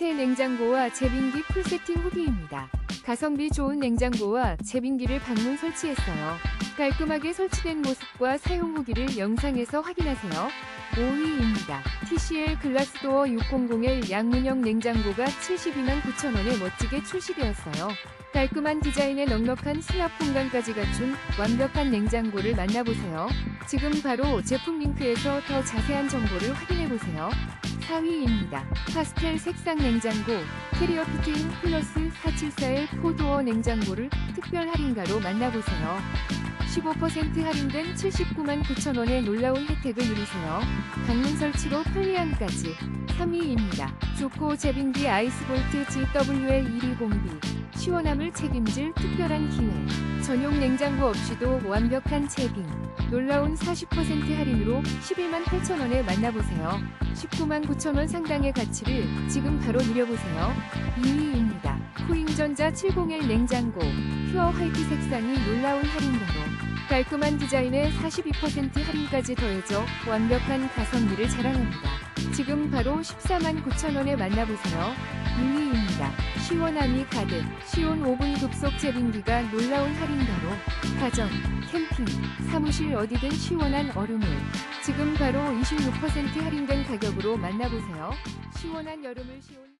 새 냉장고와 제빙기 풀세팅 후기입니다. 가성비 좋은 냉장고와 제빙기를 방문 설치했어요. 깔끔하게 설치된 모습과 사용 후기를 영상에서 확인하세요. 5위입니다. TCL 글라스도어 600L 양문형 냉장고가 72만 9천원에 멋지게 출시되었어요. 깔끔한 디자인에 넉넉한 수납 공간까지 갖춘 완벽한 냉장고를 만나보세요. 지금 바로 제품 링크에서 더 자세한 정보를 확인해보세요. 4위입니다. 파스텔 색상 냉장고 캐리어 피팅 플러스 474의 포도어 냉장고를 특별 할인가로 만나보세요. 15% 할인된 79만 9천원의 놀라운 혜택을 누리세요. 방문 설치로 편리함까지 3위입니다. 조코 제빙기 아이스볼트 GWL 1위 공비 시원함을 책임질 특별한 기회 전용 냉장고 없이도 완벽한 제빙 놀라운 40% 할인으로 11만 8천원에 만나보세요. 19만 9천원 상당의 가치를 지금 바로 누려보세요. 2위입니다. 코잉전자 701 냉장고 퓨어 화이트 색상이 놀라운 할인가로 깔끔한 디자인에 42% 할인까지 더해져 완벽한 가성비를 자랑합니다. 지금 바로 14만 9천원에 만나보세요. 1위입니다. 시원함이 가득 시온 오븐 급속 제빙기가 놀라운 할인가로 가정, 캠핑, 사무실 어디든 시원한 얼음을 지금 바로 26% 할인된 가격으로 만나보세요. 시원한 여름을 시원